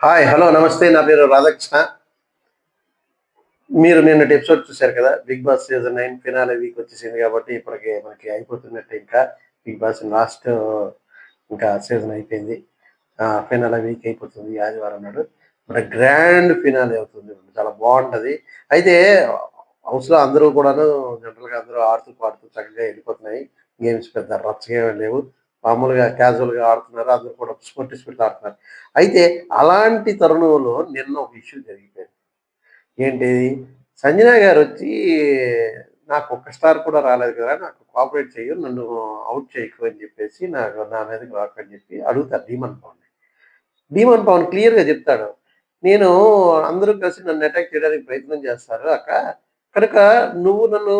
Hi hello నమస్తే నా పేరు రాధాకృష్ణ. మీరు నిన్నటి ఎపిసోడ్ చూశారు కదా Bigg Boss season nine finale week వచ్చేసింది కాబట్టి ఇప్పటికి మనకి అయిపోతున్నట్టు ఇంకా బిగ్ బాస్ లాస్ట్ ఇంకా సీజన్ అయిపోయింది. ఫినాలే వీక్ అయిపోతుంది ఆదివారం నాడు. మన గ్రాండ్ ఫినాలే అవుతుంది చాలా బాగుంటది. అయితే హౌస్లో అందరూ కూడాను జనరల్గా అందరూ ఆడుతూ పాడుతూ చక్కగా వెళ్ళిపోతున్నాయి. గేమ్స్ పెద్ద రచ్చగా ఏమీ లేవు. మామూలుగా క్యాజువల్గా ఆడుతున్నారు అందరు కూడా స్పోర్ట్ స్పిరిట్ ఆడుతున్నారు. అయితే అలాంటి తరుణంలో నిన్న ఒక ఇష్యూ జరిగిపోయింది. ఏంటిది సంజన గారు వచ్చి నాకు ఒక్క స్టార్ కూడా రాలేదు కదా నాకు కోఆపరేట్ చేయు నన్ను అవుట్ చేయకు అని చెప్పేసి నాకు నా మీదకి రాకు అని చెప్పి అడుగుతారు డీమన్ పవన్. డీమన్ పవన్ క్లియర్గా చెప్తాడు నేను అందరూ కలిసి నన్ను అటాక్ చేయడానికి ప్రయత్నం చేస్తారు అక్క. కనుక నువ్వు నన్ను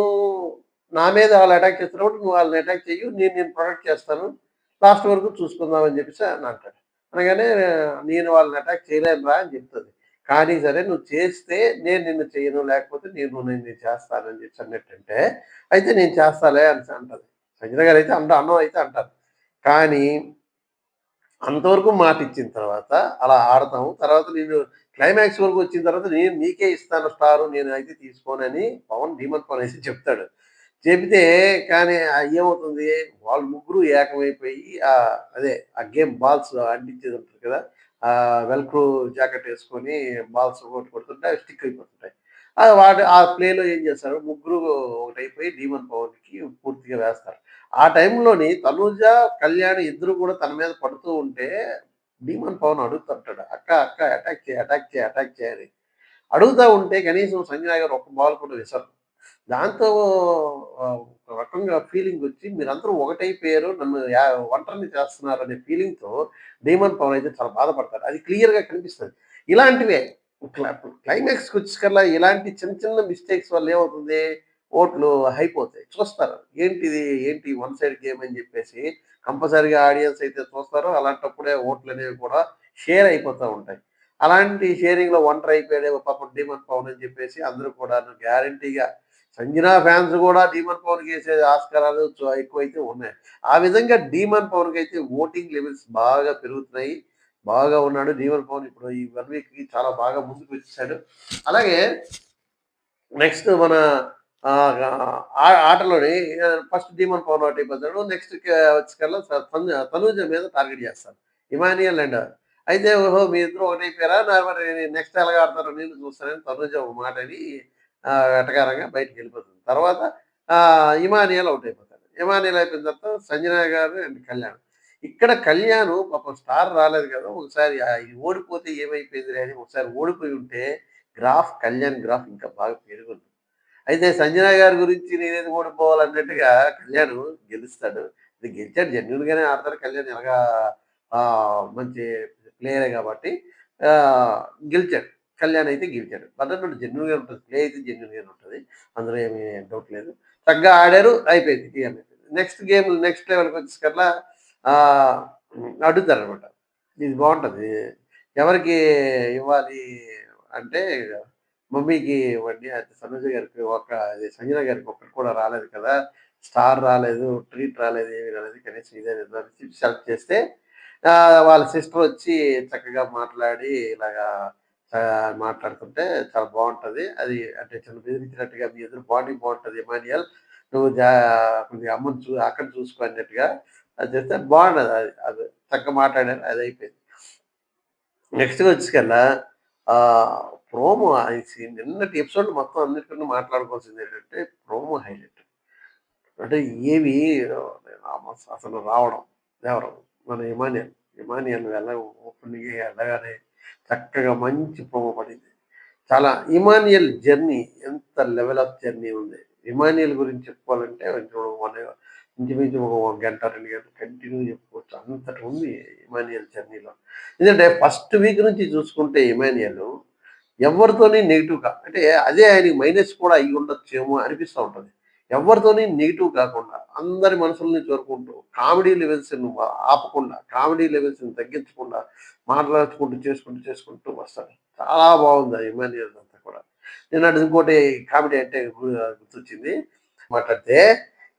నా మీద వాళ్ళు అటాక్ చేస్తున్నప్పుడు నువ్వు వాళ్ళని అటాక్ చేయు నేను నేను ప్రొటెక్ట్ చేస్తాను. లాస్ట్ వరకు చూసుకుందామని చెప్పేసి అని అంటాడు. అనగానే నేను వాళ్ళని అటాక్ చేయలేను రా అని చెప్తుంది. కానీ సరే నువ్వు చేస్తే నేను నిన్ను చేయను లేకపోతే నేను నేను చేస్తానని చెప్పి అన్నట్టంటే అయితే నేను చేస్తాలే అని అంటది. సంజన గారు అయితే అంట అన్నం అయితే అంటారు. కానీ అంతవరకు మాట ఇచ్చిన తర్వాత అలా ఆడతాము. తర్వాత నేను క్లైమాక్స్ వరకు వచ్చిన తర్వాత నేను నీకే ఇస్తాను స్టారు నేను అయితే తీసుకోనని పవన్ ధీమత్ పవన్ అయితే చెప్తాడు. చెబితే కానీ ఏమవుతుంది? వాళ్ళు ముగ్గురు ఏకమైపోయి అదే ఆ గేమ్ బాల్స్ అంటించేది ఉంటుంది కదా? ఆ వెల్క్రూ జాకెట్ వేసుకొని బాల్స్ ఒకటి కొడుతుంటే స్టిక్ అయిపోతుంటాయి. వాటి ఆ ప్లేలో ఏం చేస్తారు? ముగ్గురు ఒకటైపోయి డీమన్ పవర్కి పూర్తిగా వేస్తారు. ఆ టైంలోని తనూజ కళ్యాణ్ ఇద్దరు కూడా తన మీద పడుతూ ఉంటే డీమన్ పవన్ అడుగుతుంటాడు అక్క అక్క అటాక్ చేయి అటాక్ చేయి అటాక్ చేయాలి అడుగుతా ఉంటే కనీసం సంజయ్ గారు ఒక బాల్ కూడా విసరు దాంతో ఒక రకంగా ఫీలింగ్ వచ్చి మీరందరూ ఒకటైపోయారు నన్ను ఒంటరిని చేస్తున్నారు అనే ఫీలింగ్తో డీమన్ పవన్ అయితే చాలా బాధపడతారు. అది క్లియర్గా కనిపిస్తుంది. ఇలాంటివే క్లైమాక్స్కి వచ్చేకల్లా ఇలాంటి చిన్న చిన్న మిస్టేక్స్ వల్ల ఏమవుతుంది? ఓట్లు అయిపోతాయి చూస్తారు. ఏంటిది ఏంటి వన్ సైడ్ గేమ్ అని చెప్పేసి కంపల్సరీగా ఆడియన్స్ అయితే చూస్తారు. అలాంటప్పుడే ఓట్లు అనేవి కూడా షేర్ అయిపోతూ ఉంటాయి. అలాంటి షేరింగ్లో ఒంటరి అయిపోయాడే పాపం డిమాండ్ పవన్ అని చెప్పేసి అందరూ కూడా గ్యారంటీగా సంజన ఫ్యాన్స్ కూడా డీమన్ పవన్ వేసే ఆస్కారాలు ఎక్కువైతే ఉన్నాయి. ఆ విధంగా డీమన్ పవన్కి అయితే ఓటింగ్ లెవెల్స్ బాగా పెరుగుతున్నాయి. బాగా ఉన్నాడు. డీమన్ పవన్ ఇప్పుడు ఈ వన్ వీక్కి చాలా బాగా ముందుకు వచ్చేసాడు. అలాగే నెక్స్ట్ మన ఆ, ఆటలోని ఫస్ట్ డీమన్ పవన్ ఒకటి అయిపోతాడు. నెక్స్ట్ వచ్చేకల్లా తనూజ మీద టార్గెట్ చేస్తారు ఇమానియల్ అండ్ అయితే ఓహో మీ ఇద్దరు ఒకటైపోయారా? నెక్స్ట్ ఎలాగ ఆడతారో నేను చూస్తానని తనూజ ఒక మాట అని ఆ, బయటకు వెళ్ళిపోతుంది. తర్వాత ఇమానియల్ అవుట్ అయిపోతాడు. ఇమానియల్ అయిపోయిన తర్వాత సంజన గారు అండ్ కళ్యాణ్. ఇక్కడ కళ్యాణ్ పాపం స్టార్ రాలేదు కదా ఒకసారి ఓడిపోతే ఏమైపోయింది అని ఒకసారి ఓడిపోయి ఉంటే గ్రాఫ్ కళ్యాణ్ గ్రాఫ్ ఇంకా బాగా పెరుగుంది అయితే సంజన గారి గురించి నేనేది ఓడిపోవాలన్నట్టుగా కళ్యాణ్ గెలుస్తాడు. ఇది గెలిచాడు జెన్యున్ ఆడతాడు ఆడతారు కళ్యాణ్ ఎలాగా మంచి ప్లేయరే కాబట్టి గెలిచాడు. కళ్యాణ్ అయితే గెలిచాడు. భద్రపల్లి జెన్యున్గా ఉంటుంది ప్లే అయితే జెన్యున్గా ఉంటుంది. అందులో ఏమీ డౌట్ లేదు. చక్కగా ఆడారు అయిపోయింది నెక్స్ట్ గేమ్ నెక్స్ట్ లెవెల్కి వచ్చేసరికల్లా అడుగుతారు అనమాట ఇది బాగుంటుంది. ఎవరికి ఇవ్వాలి అంటే మమ్మీకి ఇవ్వండి అయితే సనుజ గారికి ఒక అది సంజన గారికి ఒక్కటి కూడా రాలేదు కదా. స్టార్ రాలేదు ట్రీట్ రాలేదు ఏమి రాలేదు. కనీసం ఇదే సెలెక్ట్ చేస్తే వాళ్ళ సిస్టర్ వచ్చి చక్కగా మాట్లాడి ఇలాగా మాట్లాడుతుంటే చాలా బాగుంటుంది. అది అంటే చిన్న బెదిరించినట్టుగా మీ ఎదురు బాడీ బాగుంటుంది ఎమానియల్ నువ్వు జా కొద్దిగా అమ్మని చూ అక్కడ చూసుకో అన్నట్టుగా అది చేస్తే బాగున్నది అది. అది చక్కగా మాట్లాడారు అది అయిపోయింది. నెక్స్ట్ వచ్చేకల్లా ఆ ప్రోమో నిన్నటి ఎపిసోడ్ మొత్తం అన్నిటికన్నా మాట్లాడుకోవాల్సింది ఏంటంటే ప్రోమో హైలైట్. అంటే ఏవి అసలు రావడం ఎవరు మన ఇమానియల్ ఇమానియల్ వెళ్ళ ఓపెనింగ్ వెళ్ళగానే చక్కగా మంచి ప్రోమో పడింది. చాలా ఇమానియల్ జర్నీ ఎంత లెవెల్ ఆఫ్ జర్నీ ఉంది. ఇమానియల్ గురించి చెప్పుకోవాలంటే మన ఇంచుమించు ఒక గంట రెండు గంటలు కంటిన్యూ చెప్పుకోవచ్చు. అంతటి ఉంది ఇమానియల్ జర్నీలో. ఎందుకంటే ఫస్ట్ వీక్ నుంచి చూసుకుంటే ఇమానియల్ ఎవరితోని నెగిటివ్గా అంటే అదే ఆయనకి మైనస్ కూడా అయ్యి ఉండొచ్చేమో అనిపిస్తూ ఉంటుంది. ఎవరితోని నెగిటివ్ కాకుండా అందరి మనసుల్ని చూరుకుంటూ కామెడీ లెవెల్స్ ఆపకుండా కామెడీ లెవెల్స్ తగ్గించకుండా మాట్లాడుకుంటూ చేసుకుంటూ చేసుకుంటూ వస్తాడు. చాలా బాగుంది ఆ ఇమానియల్ అంతా కూడా. నేను అటు ఇంకోటి కామెడీ అంటే గుర్తొచ్చింది. మాట్లాడితే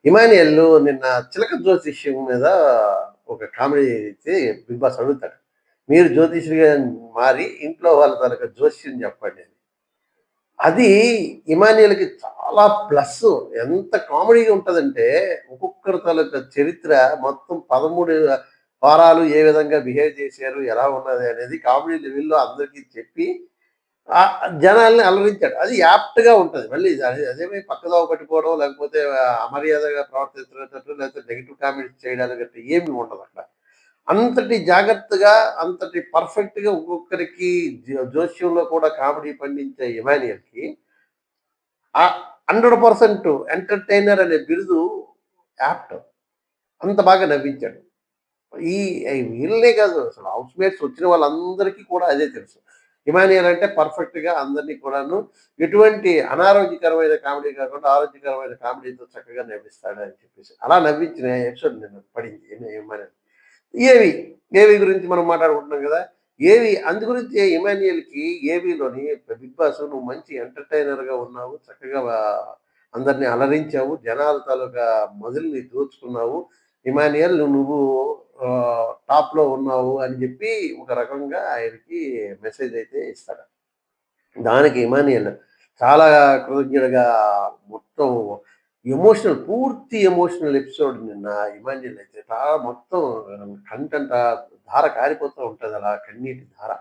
ఇమానియల్ నిన్న చిలక జ్యోతిష్యం మీద ఒక కామెడీ అయితే బిగ్ బాస్ అడుగుతాడు. మీరు జ్యోతిష్యుడిగా మారి ఇంట్లో వాళ్ళ తనకు జ్యోతిష్యం చెప్పండి అది ఇమానియల్కి చాలా ప్లస్. ఎంత కామెడీగా ఉంటుందంటే ఒక్కొక్కరి తాలూకా చరిత్ర మొత్తం పదమూడు వారాలు ఏ విధంగా బిహేవ్ చేశారు ఎలా ఉన్నది అనేది కామెడీ లెవెల్లో అందరికీ చెప్పి జనాల్ని అలరించాడు. అది యాప్ట్గా ఉంటుంది. మళ్ళీ అదేమీ పక్కదో పట్టుకోవడం లేకపోతే అమర్యాదగా ప్రవర్తిస్తున్నట్టు లేకపోతే నెగిటివ్ కామెంట్స్ చేయడానికి ఏమీ ఏమి ఉండదు అక్కడ. అంతటి జాగ్రత్తగా అంతటి పర్ఫెక్ట్గా ఒక్కొక్కరికి జో- జోస్యంలో కూడా కామెడీ పండించే ఇమానియల్కి హండ్రెడ్ పర్సెంట్ ఎంటర్టైనర్ అనే బిరుదు యాప్ట్. అంత బాగా నవ్వించాడు. ఈ ఈ వీళ్ళనే కాదు అసలు హౌస్ మేట్స్ వచ్చిన వాళ్ళందరికీ కూడా అదే తెలుసు. ఇమానియల్ అంటే పర్ఫెక్ట్గా అందరినీ కూడాను ఎటువంటి అనారోగ్యకరమైన కామెడీ కాకుండా ఆరోగ్యకరమైన కామెడీతో చక్కగా నవ్విస్తాడు అని చెప్పేసి. అలా నవ్వించిన ఎపిసోడ్ నేను పడింది ఇమానియల్ ఏవి? ఏవి గురించి మనం మాట్లాడుకుంటున్నాం కదా? ఏవి? అందు గురించి ఇమానియల్కి ఏవిలోని బిగ్ బాస్ నువ్వు మంచి ఎంటర్టైనర్గా ఉన్నావు చక్కగా అందరినీ అలరించావు జనాల తాలూకా మొదలుని దోచుకున్నావు. ఇమాన్యుయల్ నువ్వు టాప్లో ఉన్నావు అని చెప్పి ఒక రకంగా ఆయనకి మెసేజ్ అయితే ఇస్తాడు. దానికి ఇమానియల్ చాలా కృతజ్ఞుడిగా మొత్తం ఎమోషనల్ పూర్తి ఎమోషనల్ ఎపిసోడ్ నిన్న ఇమాన్యుల్ అయితే చాలా మొత్తం కంటెంట్ ధార కారిపోతూ ఉంటుంది అలా కన్నీటి ధార.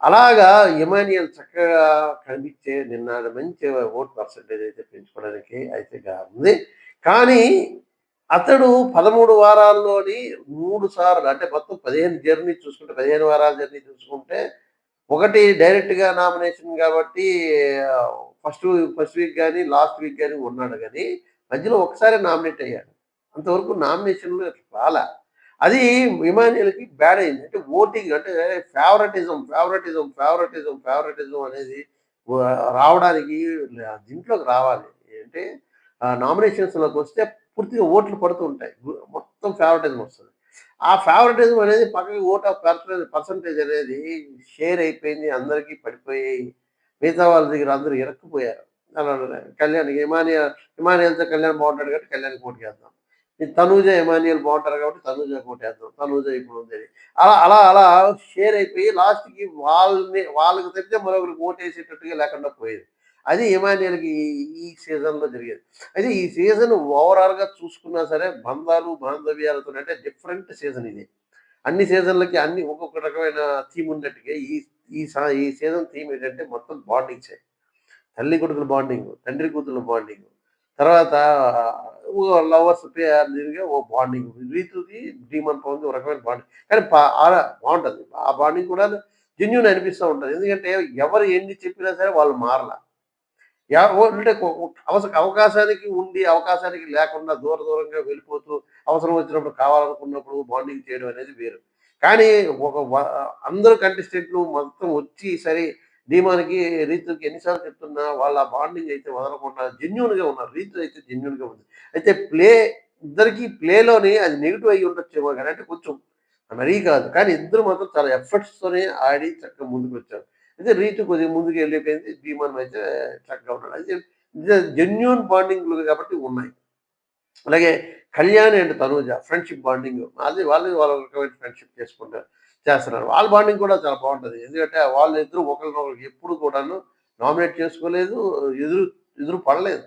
అలాగా ఇమాన్యుయల్ చక్కగా కనిపించే నిన్న మంచి ఓట్ పర్సంటేజ్ అయితే పెంచుకోవడానికి అయితే ఉంది. కానీ అతడు పదమూడు వారాల్లోని మూడు సార్లు అంటే మొత్తం పదిహేను జర్నీ చూసుకుంటే పదిహేను వారాల జర్నీ చూసుకుంటే ఒకటి డైరెక్ట్గా నామినేషన్ కాబట్టి ఫస్ట్ ఫస్ట్ వీక్ కానీ లాస్ట్ వీక్ కానీ ఉన్నాడు కానీ మధ్యలో ఒకసారి నామినేట్ అయ్యాడు. అంతవరకు నామినేషన్లు రాలా. అది ఇమానియల్కి బ్యాడ్ అయింది. అంటే ఓటింగ్ అంటే ఫేవరెటిజం ఫేవరెటిజం ఫేవరెటిజం ఫేవరెటిజం అనేది రావడానికి దీంట్లోకి రావాలి. అంటే నామినేషన్స్లోకి వస్తే పూర్తిగా ఓట్లు పడుతూ ఉంటాయి. మొత్తం ఫేవరెటిజం వస్తుంది. ఆ ఫేవరెటిజం అనేది పక్కకి ఓట్ ఆఫ్ పర్సెంటేజ్ పర్సంటేజ్ అనేది షేర్ అయిపోయింది. అందరికీ పడిపోయి మిగతా వాళ్ళ దగ్గర అందరూ ఇరక్కుపోయారు. అలా కళ్యాణ్ ఇమానియ హిమానియల్తో కళ్యాణ్ బాగుంటాడు కాబట్టి కళ్యాణ్కి ఓటు చేద్దాం. ఈ తనూజ ఇమానియల్ బాగుంటారు కాబట్టి తనూజ ఓటు వేద్దాం తనూజ ఇప్పుడు ఉంది. అలా అలా అలా షేర్ అయిపోయి లాస్ట్కి వాళ్ళని వాళ్ళకి తప్పితే మరొకరికి ఓటేసేటట్టుగా లేకుండా పోయేది. అది ఇమానియల్కి ఈ- సీజన్లో జరిగేది. అయితే ఈ సీజన్ ఓవరాల్గా చూసుకున్నా సరే బంధాలు బాంధవ్యాలతో అంటే డిఫరెంట్ సీజన్ ఇది. అన్ని సీజన్లకి అన్ని ఒక్కొక్క రకమైన థీమ్ ఉన్నట్టుగా ఈ ఈ సీజన్ థీమ్ ఏంటంటే మొత్తం బాండింగ్సే. తల్లి కొడుకుల బాండింగ్ తండ్రి కూతురు బాండింగ్ తర్వాత లవర్స్ దీనిగా ఓ బాండింగ్ రీతుకి డీమన్ పవన్కి ఒక రకమైన బాండింగ్ కానీ బాగుంటుంది. ఆ బాండింగ్ కూడా జెన్యున్ అనిపిస్తూ ఉంటుంది. ఎందుకంటే ఎవరు ఎన్ని చెప్పినా సరే వాళ్ళు మారలా. అంటే అవస అవకాశానికి ఉండి అవకాశానికి లేకుండా దూర దూరంగా వెళ్ళిపోతూ అవసరం వచ్చినప్పుడు కావాలనుకున్నప్పుడు బాండింగ్ చేయడం అనేది వేరు. కానీ ఒక వ- అందరూ కంటెస్టెంట్లు మొత్తం వచ్చి సరే ధీమానికి రీతుకి ఎన్నిసార్లు చెప్తున్నా వాళ్ళ బాండింగ్ అయితే వదలకుండా జెన్యున్గా ఉన్నారు. రీతు అయితే జెన్యున్గా ఉంది. అయితే ప్లే ఇద్దరికి ప్లేలోనే అది నెగిటివ్ అయ్యి ఉండొచ్చేమో కానీ అంటే కొంచెం మరీ కాదు. కానీ ఇద్దరు మాత్రం చాలా ఎఫర్ట్స్తోనే ఆడి చక్కగా ముందుకు వచ్చారు. అయితే రీతు కొద్దిగా ముందుకు వెళ్ళిపోయింది. భీమాన్ అయితే చక్కగా ఉన్నాడు. అయితే జెన్యున్ బాండింగ్లు కాబట్టి ఉన్నాయి. అలాగే Kalyan and Tanuja friendship bonding అది వాళ్ళు వాళ్ళ రకమైన ఫ్రెండ్షిప్ చేసుకుంటారు. చేస్తున్నారు. వాళ్ళ బాండింగ్ కూడా చాలా బాగుంటుంది. ఎందుకంటే వాళ్ళు ఇద్దరు ఒకరినొకరు ఎప్పుడు కూడాను నామినేట్ చేసుకోలేదు ఎదురు ఎదురు పడలేదు.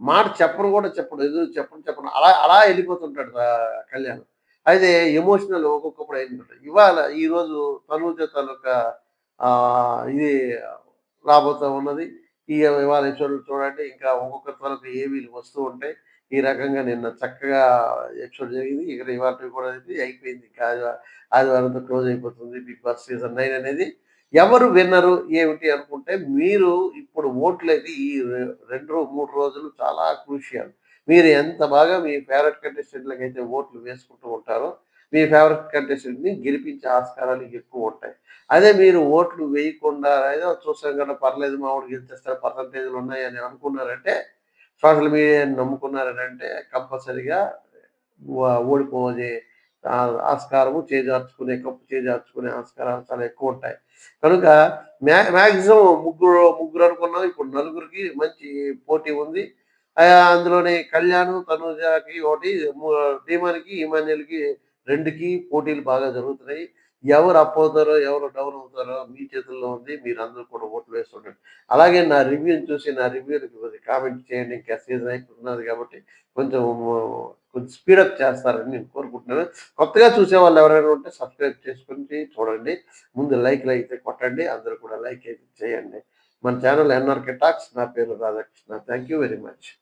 మాట చెప్పను కూడా చెప్పడు ఎదురు చెప్పను చెప్పను. అలా అలా వెళ్ళిపోతుంటాడు కళ్యాణ్. అయితే ఎమోషనల్ ఒక్కొక్కప్పుడు అయినట్టు ఇవాళ ఈరోజు తనుజ తాలూకా ఇది రాబోతూ ఉన్నది. ఈ ఇవాళ ఎపిసోడ్లు చూడండి. ఇంకా ఒక్కొక్క తాలూకా ఏవీలు వస్తూ ఉంటాయి. ఈ రకంగా నిన్న చక్కగా ఎపిసోడ్ జరిగింది. ఇక్కడ ఇవాళ కూడా ఇది అయిపోయింది. ఆదివారంతో క్లోజ్ అయిపోతుంది బిగ్ బాస్ సీజన్ నైన్ అనేది. ఎవరు విన్నరు ఏమిటి అనుకుంటే మీరు ఇప్పుడు ఓట్లేది ఈ రె- రెండు మూడు రోజులు చాలా క్రూషియల్. మీరు ఎంత బాగా మీ ఫేవరెట్ కంటెస్టెంట్లకు అయితే ఓట్లు వేసుకుంటూ ఉంటారో మీ ఫేవరెట్ కంటెస్టెంట్ని గెలిపించే ఆస్కారాలు ఎక్కువ ఉంటాయి. అదే మీరు ఓట్లు వేయకుండా ఏదో చూసాం కదా పర్లేదు మా వాడు గెలిచేస్తారు పర్సంటేజ్లు ఉన్నాయి అని అనుకున్నారంటే సోషల్ మీడియాని నమ్ముకున్నారంటే కంపల్సరిగా ఓడిపోయే ఆస్కారము చేజార్చుకునే కప్పు చేజార్చుకునే ఆస్కారాలు చాలా ఎక్కువ ఉంటాయి. కనుక మ్యా మ్యాక్సిమం ముగ్గురు ముగ్గురు అనుకున్నాం ఇప్పుడు నలుగురికి మంచి పోటీ ఉంది. అందులోనే కళ్యాణ్ తనుజాకి ఒకటి భీమానికి ఈమాన్యులకి రెండుకి పోటీలు బాగా జరుగుతున్నాయి. ఎవరు అప్ అవుతారో ఎవరు డౌన్ అవుతారో మీ చేతుల్లో ఉంది మీరు అందరూ కూడా ఓట్లు వేస్తుండండి అలాగే నా రివ్యూని చూసి నా రివ్యూకి కామెంట్ చేయండి. ఇంకా సీజన్ అయిపోతున్నది కాబట్టి కొంచెం కొంచెం స్పీడప్ చేస్తారని నేను కోరుకుంటున్నాను. కొత్తగా చూసే వాళ్ళు ఎవరైనా ఉంటే సబ్స్క్రైబ్ చేసుకుని చూడండి. ముందు లైక్లు అయితే కొట్టండి. అందరూ కూడా లైక్ అయితే చేయండి. మన ఛానల్ ఎన్ఆర్కే టాక్స్. నా పేరు Radhakrishna. Thank you very much.